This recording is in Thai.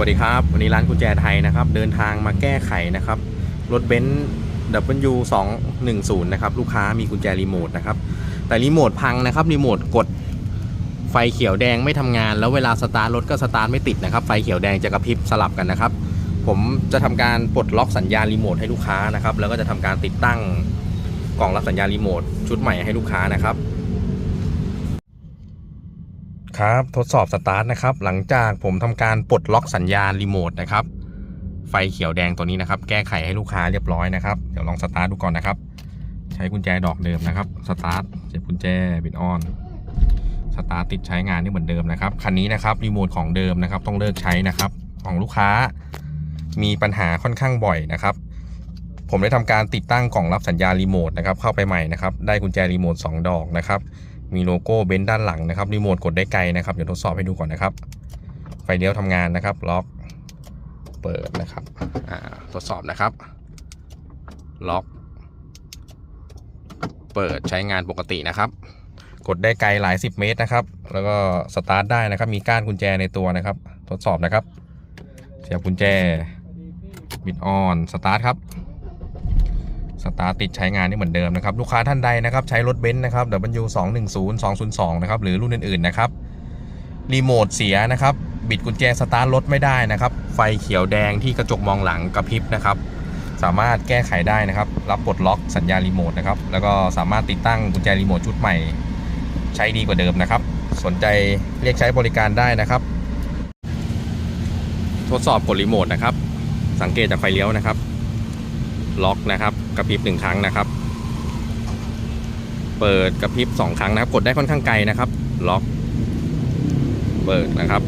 วัสดีครับ วันนี้ร้านกุญแจไทยนะครับ เดินทางมาแก้ไขนะครับ รถเบนซ์ W 2 1 0นะครับ ลูกค้ามีกุญแจรีโมทนะครับ แต่รีโมทพังนะครับ รีโมทกดไฟเขียวแดงไม่ทำงาน แล้วเวลาสตาร์ทรถก็สตาร์ทไม่ติดนะครับ ไฟเขียวแดงจะกระพริบสลับกันนะครับ ผมจะทำการปลดล็อกสัญญาณรีโมทให้ลูกค้านะครับ แล้วก็จะทำการติดตั้งกล่องรับสัญญาณรีโมทชุดใหม่ให้ลูกค้านะครับ ครับทดสอบสตาร์ทนะครับ หลังจากผมทำการปลดล็อกสัญญาณรีโมทนะครับ ไฟเขียวแดงตัวนี้นะครับ แก้ไขให้ลูกค้าเรียบร้อยนะครับ เดี๋ยวลองสตาร์ทดูก่อนนะครับ ใช้กุญแจดอกเดิมนะครับสตาร์ทเจ็บกุญแจบิดออนสตาร์ทติดใช้งานนี่เหมือนเดิมนะครับคันนี้นะครับรีโมทของเดิมนะครับ ต้องเลิกใช้นะครับ ของลูกค้า มีปัญหาค่อนข้างบ่อยนะครับ ผมได้ทำการติดตั้งกล่องรับสัญญาณรีโมทนะครับเข้าไปใหม่นะครับ ได้กุญแจรีโมท2ดอกนะครับ มีโลโก้เบนซ์ด้านหลังนะครับรีโมทกดได้ไกลนะครับเดี๋ยวทดสอบให้ดูก่อนนะครับ ไฟเลี้ยวทำงานนะครับ ล็อก เปิดนะครับทดสอบนะครับ ล็อก เปิดใช้งานปกตินะครับ กดได้ไกลหลาย 10 เมตรนะครับ แล้วก็สตาร์ทได้นะครับ มีก้านกุญแจในตัวนะครับ ทดสอบนะครับ เสียบกุญแจบิดออนสตาร์ทครับ สตาร์ทติดใช้งานได้เหมือนเดิมนะครับ ลูกค้าท่านใดนะครับ ใช้รถเบนซ์นะครับ W 2 1 0 2 0 2นะครับ หรือรุ่นอื่นๆนะครับ รีโมทเสียนะครับ บิดกุญแจสตาร์ทรถไม่ได้นะครับ ไฟเขียวแดงที่กระจกมองหลังกระพริบนะครับ สามารถแก้ไขได้นะครับ รับปลดล็อกสัญญาณรีโมทนะครับ แล้วก็สามารถติดตั้งกุญแจรีโมทชุดใหม่ ใช้ดีกว่าเดิมนะครับ สนใจเรียกใช้บริการได้นะครับ ทดสอบกดรีโมทนะครับ สังเกตจากไฟเลี้ยวนะครับ ล็อกนะครับ กระพริบหนึ่งครั้งนะครับ เปิดกระพริบสองครั้งนะครับ กดได้ค่อนข้างไกลนะครับ ล็อก เปิดนะครับ